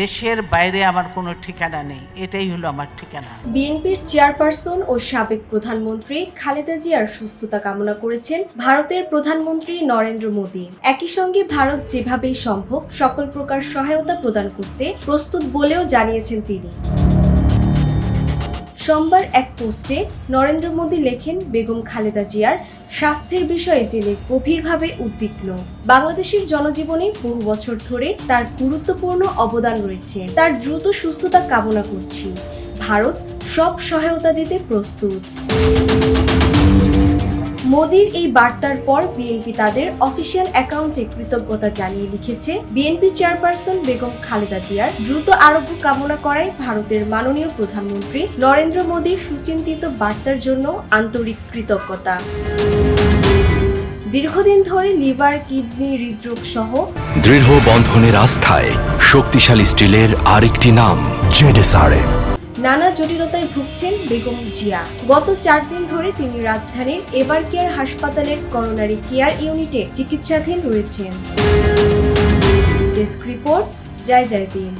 দেশের বাইরে আমার কোনো ঠিকানা নেই, এটাই হলো আমার ঠিকানা। বিএনপির চেয়ারপারসন ও সাবেক প্রধানমন্ত্রী খালেদা জিয়ার সুস্থতা কামনা করেছেন ভারতের প্রধানমন্ত্রী নরেন্দ্র মোদী। একই সঙ্গে ভারত যেভাবেই সম্ভব সকল প্রকার সহায়তা প্রদান করতে প্রস্তুত বলেও জানিয়েছেন তিনি। সোমবার এক পোস্টে নরেন্দ্র মোদী লেখেন, বেগম খালেদা জিয়ার স্বাস্থ্যের বিষয়ে জেনে গভীরভাবে উদ্বিগ্ন। বাংলাদেশের জনজীবনে বহু বছর ধরে তার গুরুত্বপূর্ণ অবদান রয়েছে। তার দ্রুত সুস্থতা কামনা করছি। ভারত সব সহায়তা দিতে প্রস্তুত। মোদির এই বার্তার পর বিএনপি তাদের অফিসিয়াল অ্যাকাউন্টে কৃতজ্ঞতা জানিয়ে লিখেছে, বিএনপি চেয়ারপারসন বেগম খালেদা জিয়ার দ্রুত আরোগ্য কামনা করায় ভারতের মাননীয় প্রধানমন্ত্রী নরেন্দ্র মোদীর সুচিন্তিত বার্তার জন্য আন্তরিক কৃতজ্ঞতা। দীর্ঘদিন ধরে লিভার, কিডনি, হৃদরোগ সহ দৃঢ় বন্ধনের আস্থায় শক্তিশালী স্টিলের আরেকটি নাম, জেডেসআরএম। নানা জটিলতায় ভুগছেন বেগম জিয়া। গত চার দিন ধরে তিনি রাজধানীর এবার কেয়ার হাসপাতালের করোনারি কেয়ার ইউনিটে চিকিৎসাধীন রয়েছেন। ডেস্ক রিপোর্ট, জয় জয় দিন